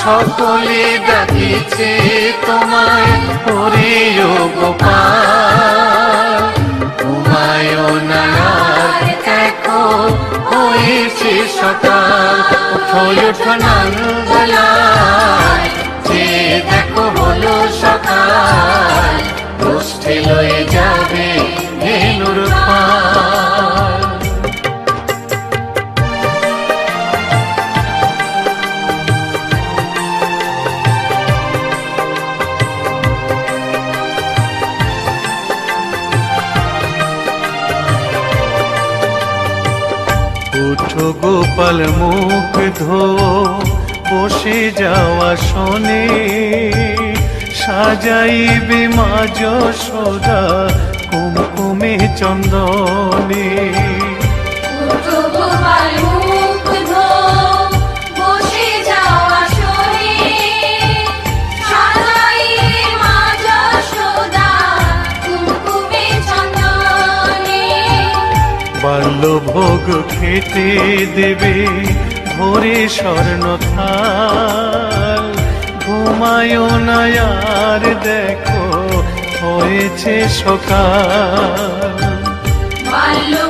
সকলে ডাকিছে তোমায় হরে ও গোপাল আর দেখো, হয়েছে সকাল। উঠো উঠো নাঙ্গলায় যে দেখো হলো সকাল। গোষ্ঠী লয়ে যাবে গোপাল মুখ ধো বসে যাওয়া শোনে। সাজাইবে বিমাজ সোজা কুমকুমে চন্দনে। গোপাল বাল্যভোগ খেতে দেবে ভোরে স্বর্ণ থাল। ঘুমায় না দেখো হয়েছে সকাল। বাল্যভোগ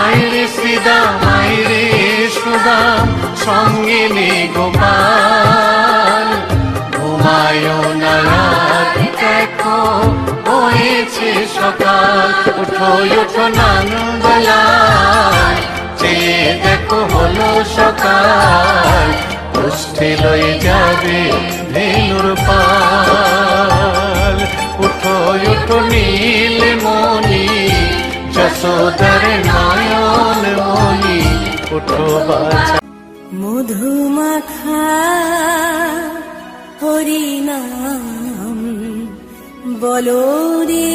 আইরে শ্রীদাম আইরে সুদাম সঙ্গে নে গোপাল ঘুমায় না রাত, দেখো, হয়েছে সকাল। উঠো উঠো নাঙ্গলায় যে দেখো, হলো সকাল। পুষ্টি লয়ে যাবে ধেনুর পাল। উঠো উঠো, নীল মনি যশোদার নয়ন মনি উঠো বাছা মধুমাখা হরিনাম বলো রে।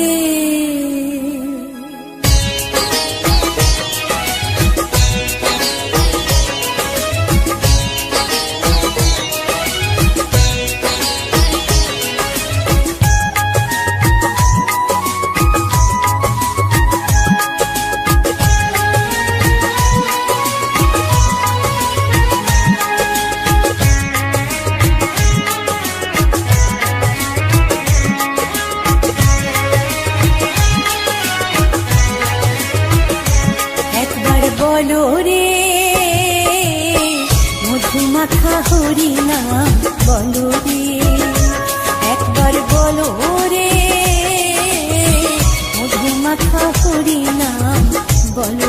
মধুমাখা হরিনাম বলো রে। একবার বলো রে মধুমাখা হরিনাম বলো রে নামের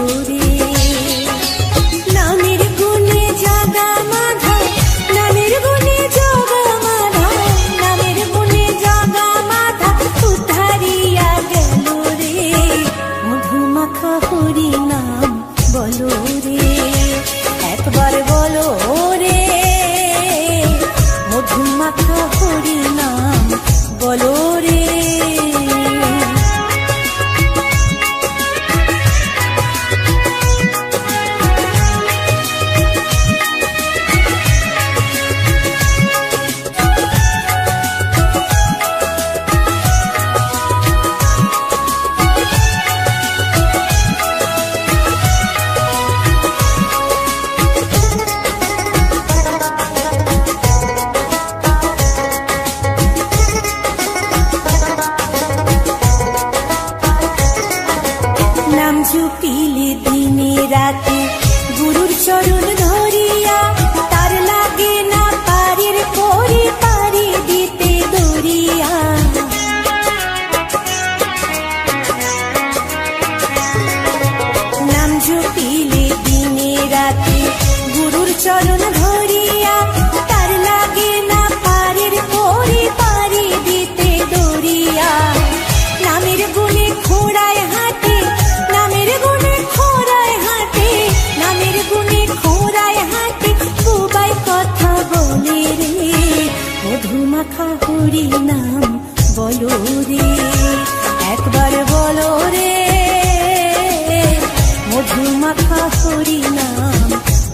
হরি নাম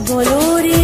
বলো রে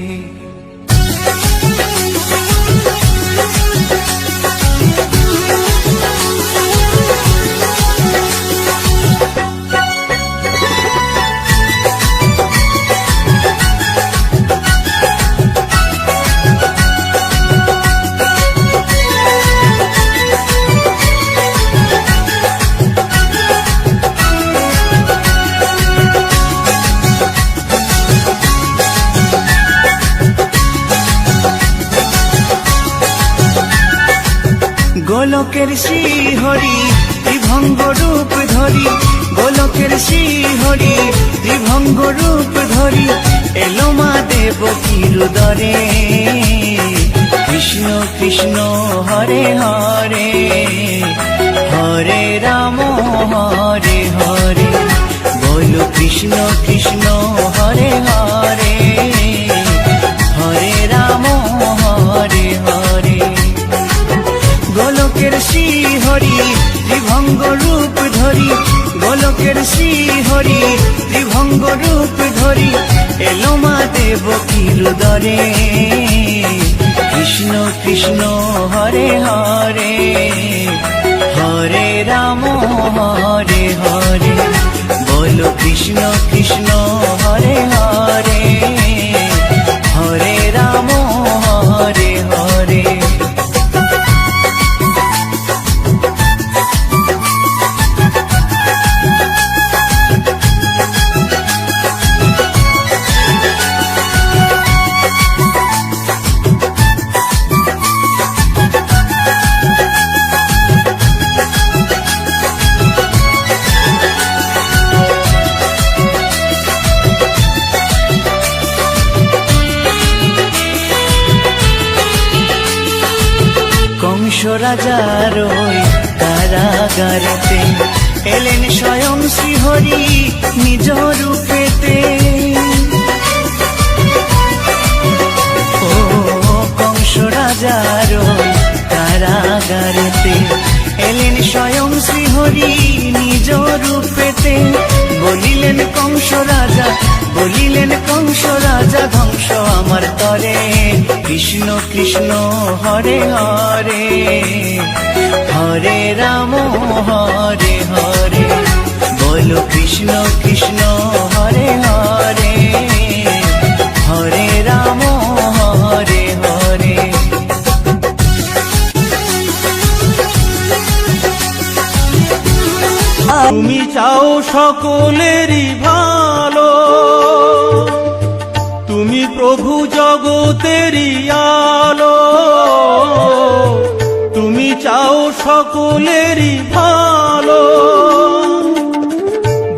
গোলকের শ্রীহরি ত্রিভঙ্গ রূপ ধরি, গোলকের শ্রীহরি ত্রিভঙ্গ রূপ ধরি, এলো মা দেব কিরুদরে। কৃষ্ণ কৃষ্ণ, হরে হরে হরে রাম। গোলকের শ্রী হরি, ত্রিভঙ্গ রূপ ধরি, এলো মা দেব কিরুদরে কৃষ্ণ কৃষ্ণ, হরে হরে হরে রাম, হরে হরে। বলো কৃষ্ণ কৃষ্ণ, হরে হরে। শ্রীহরি নিজ রূপেতে বলিলেন কংস রাজা, বলিলেন কংস রাজা, ধ্বংস আমার তরে। কৃষ্ণ কৃষ্ণ, হরে হরে হরে রাম, হরে হরে। বলো কৃষ্ণ কৃষ্ণ তুমি চাও সকলেরই ভালো। তুমি প্রভু জগতেরই আলো। তুমি চাও সকলেরই ভালো।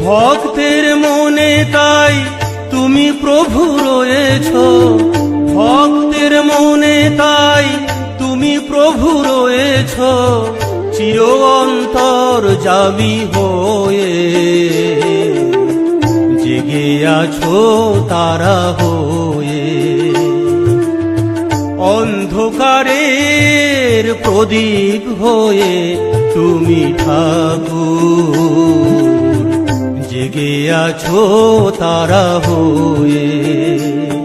ভক্তের মনে তাই তুমি প্রভু রয়েছ। ভক্তের মনে তাই তুমি প্রভু রয়েছ। যাবি হয়ে। জেগে আছো তারা হয়ে। অন্ধকারের প্রদীপ হয়ে তুমি ঠাকুর। জেগে আছো তারা হয়ে।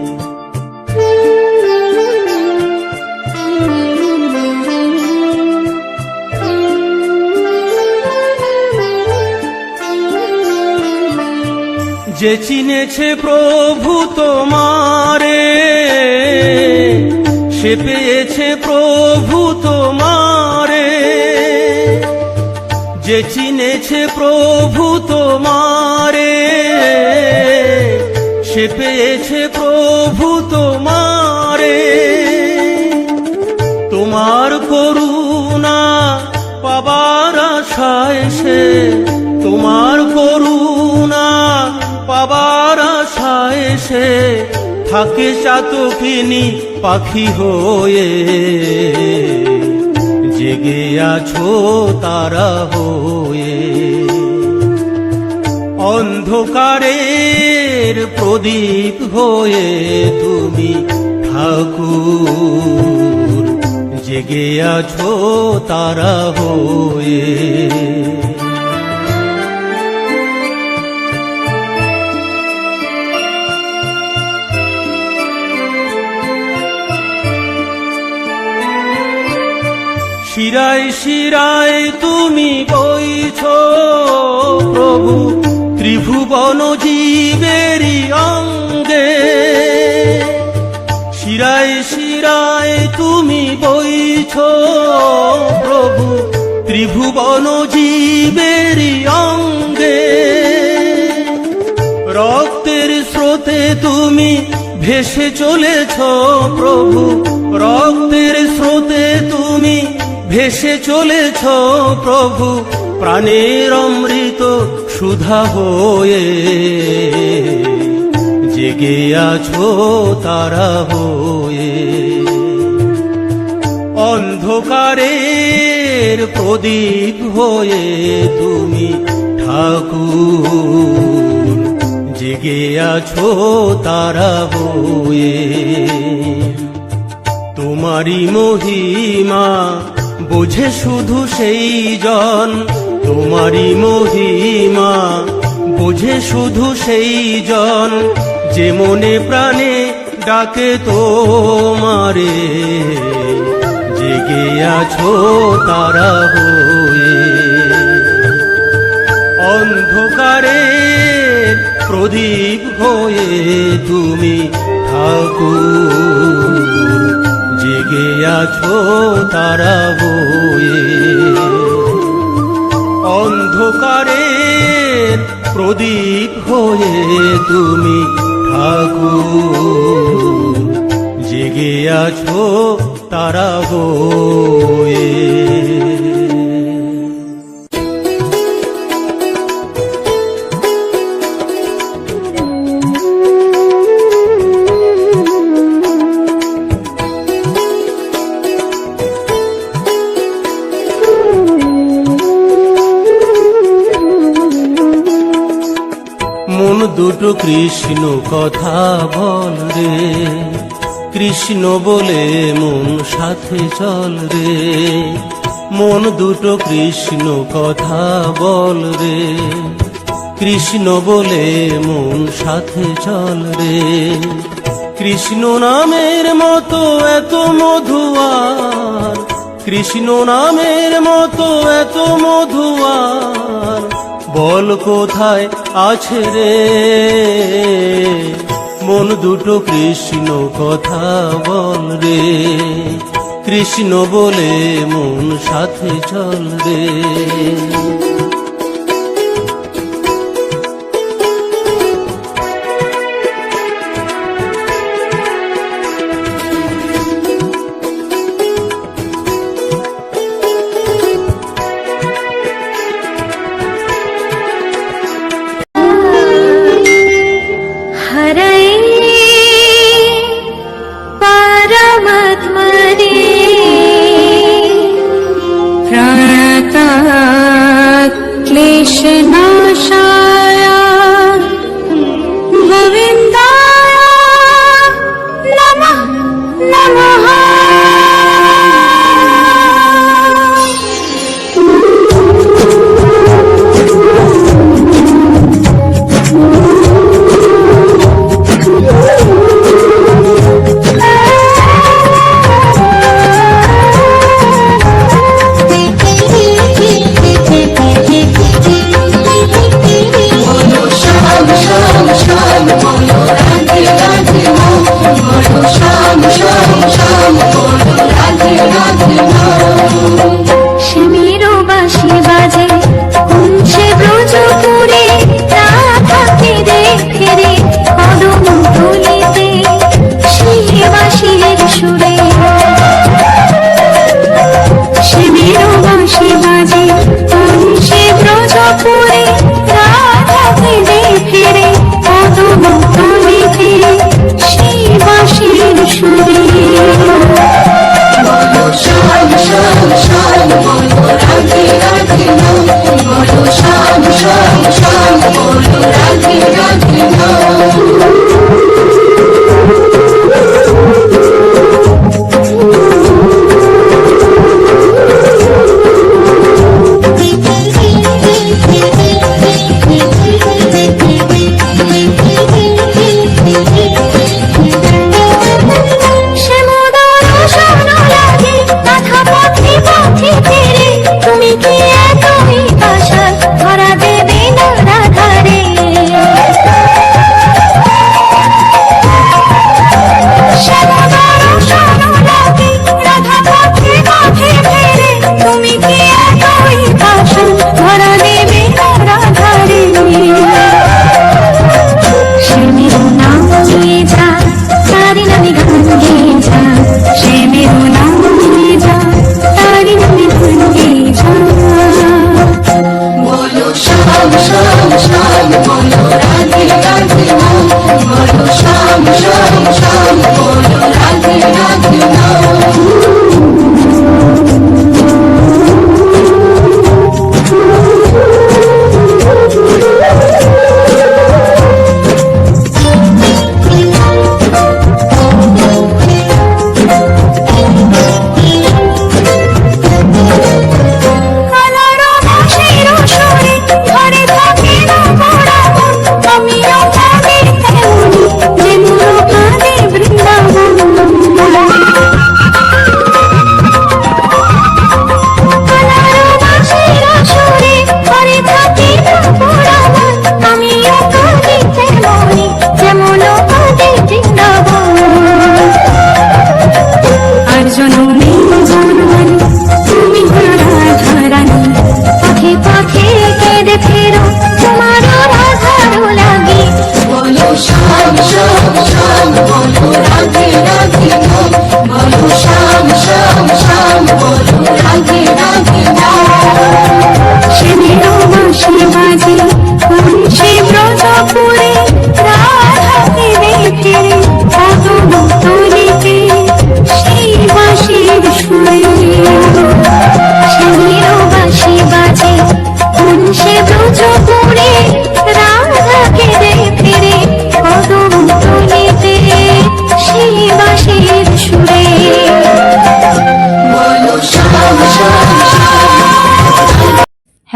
যে চিনেছে প্রভু তোমারে, সে পেয়েছে প্রভু তোমারে। যে চিনেছে প্রভু তোমারে, সে পেয়েছে প্রভু তোমারে। আশায় থাকে চাতকিনি পাখি হয়ে। জেগে আছো তারা হয়ে। অন্ধকারের প্রদীপ হয়ে তুমি ঠাকুর। জেগে আছো তারা হয়ে। শিরায় তুমি বইছ, প্রভু, ত্রিভুবন জীবেরই অঙ্গে। শিরায় শিরায় তুমি বইছ, প্রভু, ত্রিভুবন জীবেরই অঙ্গে। রক্তের স্রোতে তুমি ভেসে চলেছ, প্রভু ভেসে চলেছ প্রভু, প্রাণের অমৃত সুধা হয়ে। জেগে আছো তারা হয়ে। অন্ধকারের প্রদীপ হয়ে তুমি ঠাকুর। জেগে আছো তারা হয়ে। তোমারই মহিমা বোঝে শুধু সেই জন, তোমারই মহিমা। বোঝে শুধু সেই জন, যে মনে প্রাণে ডাকে তোমারে। জেগে আছো তারা হয়ে। অন্ধকারের প্রদীপ হয়ে তুমি ঠাকুর জেগে আছো তারা বয়ে অন্ধকারে প্রদীপ হয়ে তুমি ঠাকুর। জেগে আছো তারা হয়ে কৃষ্ণ কথা বল রে। কৃষ্ণ বলে মন সাথে চল রে। মন দুটো কৃষ্ণ কথা বল রে। কৃষ্ণ বলে মন সাথে চল রে। কৃষ্ণ নামের মতো এত মধুয়ার। কৃষ্ণ নামের মতো এত মধুয়ার। বল কোথায় আছে রে? মন দুটো কৃষ্ণ কথা বল রে। কৃষ্ণ বলে মন সাথে চল রে।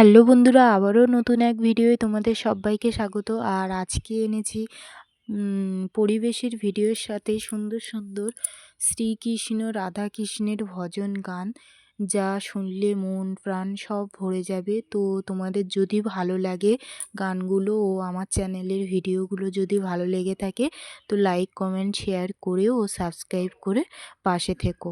হ্যালো বন্ধুরা, আবারও নতুন এক ভিডিওয়ে তোমাদের সবাইকে স্বাগত। আর আজকে এনেছি পরিবেশের ভিডিওর সাথে সুন্দর সুন্দর শ্রীকৃষ্ণ রাধাকৃষ্ণের ভজন গান, যা শুনলে মন প্রাণ সব ভরে যাবে। তো তোমাদের যদি ভালো লাগে গানগুলো ও আমার চ্যানেলের ভিডিওগুলো যদি ভালো লেগে থাকে, তো লাইক, কমেন্ট, শেয়ার করে ও সাবস্ক্রাইব করে পাশে থেকো।